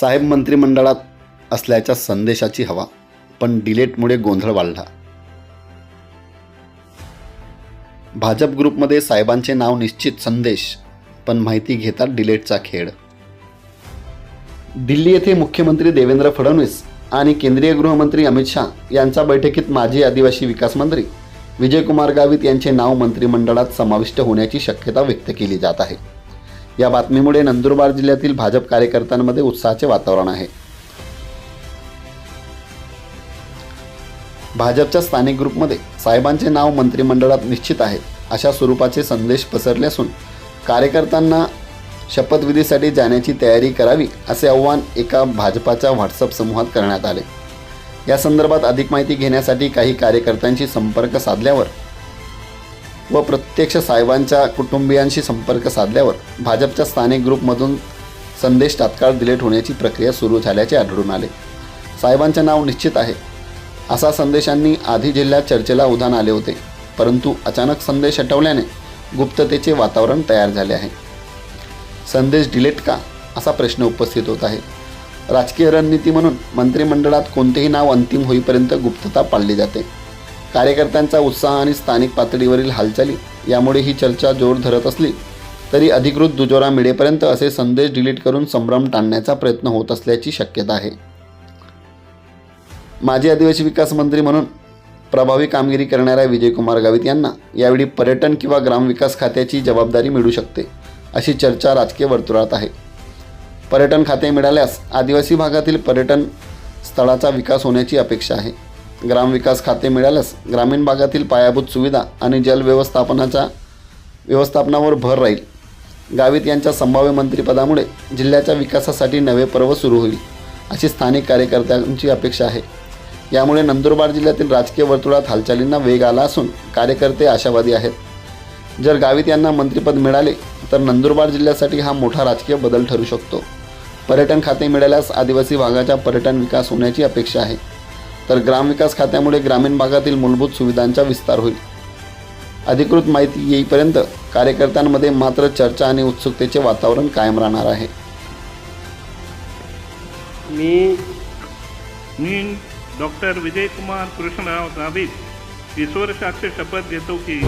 साहेब मंत्रिमंडळात असल्याच्या संदेशाची हवा पण डिलेटमुळे गोंधळ वाढला. भाजप ग्रुपमध्ये साहेबांचे नाव निश्चित संदेश पण माहिती घेतात डिलेटचा खेळ. दिल्ली येथे मुख्यमंत्री देवेंद्र फडणवीस आणि केंद्रीय गृहमंत्री अमित शाह यांच्या बैठकीत माजी आदिवासी विकास मंत्री विजयकुमार गावित यांचे नाव मंत्रिमंडळात समाविष्ट होण्याची शक्यता व्यक्त केली जात आहे. या बातमीमुळे नंदुरबार जिल्ह्यातील भाजप कार्यकर्त्यांमध्ये उत्साहाचे वातावरण आहे. भाजपच्या स्थानिक ग्रुपमध्ये साहेबांचे नाव मंत्रिमंडळात निश्चित आहे अशा स्वरूपाचे संदेश पसरले असून कार्यकर्त्यांना शपथविधीसाठी जाण्याची तयारी करावी असे आव्हान एका भाजपाच्या व्हॉट्सअप समूहात करण्यात आले. या संदर्भात अधिक माहिती घेण्यासाठी काही कार्यकर्त्यांशी संपर्क साधल्यावर व प्रत्यक्ष साहेबांच्या कुटुंबियांशी संपर्क साधल्यावर भाजपच्या स्थानिक ग्रुपमधून संदेश तात्काळ डिलीट होण्याची प्रक्रिया सुरू झाल्याचे आढळून आले. साहेबांचे नाव निश्चित आहे. असा संदेशांनी आधी जिल्ह्यात चर्चेला उधाण आले होते परंतु अचानक संदेश हटवल्याने गुप्ततेचे वातावरण तयार झाले आहे. संदेश डिलीट का? असा प्रश्न उपस्थित होत आहे. राजकीय रणनीती म्हणून मंत्रिमंडळात कोणतेही नाव अंतिम होईपर्यंत गुप्तता पाळली जाते. कार्यकर्त्यांचा उत्साह आणि स्थानिक पातळीवरील हालचाली यामुळे ही चर्चा जोर धरत असली तरी अधिकृत दुजोरा मिळेपर्यंत असे संदेश डिलीट करून संभ्रम टाळण्याचा प्रयत्न होत असल्याची शक्यता आहे. माजी आदिवासी विकास मंत्री म्हणून प्रभावी कामगिरी करणाऱ्या विजयकुमार गावित यांना यावेळी पर्यटन किंवा ग्रामविकास खात्याची जबाबदारी मिळू शकते अशी चर्चा राजकीय वर्तुळात आहे. पर्यटन खाते मिळाल्यास आदिवासी भागातील पर्यटन स्थळाचा विकास होण्याची अपेक्षा आहे. ग्रामविकास खाते मिळाल्यास ग्रामीण भागातील पायाभूत सुविधा आणि जलव्यवस्थापनाच्या व्यवस्थापनावर भर राहील. गावित यांच्या संभाव्य मंत्रिपदामुळे जिल्ह्याच्या विकासासाठी नवे पर्व सुरू होईल अशी स्थानिक कार्यकर्त्यांची अपेक्षा आहे. यामुळे नंदुरबार जिल्ह्यातील राजकीय वर्तुळात हालचालींना वेग आला असून कार्यकर्ते आशावादी आहेत. जर गावित यांना मंत्रिपद मिळाले तर नंदुरबार जिल्ह्यासाठी हा मोठा राजकीय बदल ठरू शकतो. पर्यटन खाते मिळाल्यास आदिवासी भागाचा पर्यटन विकास होण्याची अपेक्षा आहे. तर ग्रामविकास खात्यामुळे ग्रामीण भागातील मूलभूत सुविधांचा विस्तार होईल. अधिकृत माहिती येईपर्यंत कार्यकर्त्यांमध्ये मात्र चर्चा आणि उत्सुकतेचे वातावरण कायम राहणार आहे. मी मी डॉक्टर विजयकुमार कृष्णराव गावित ईश्वर साक्ष शपथ घेतो की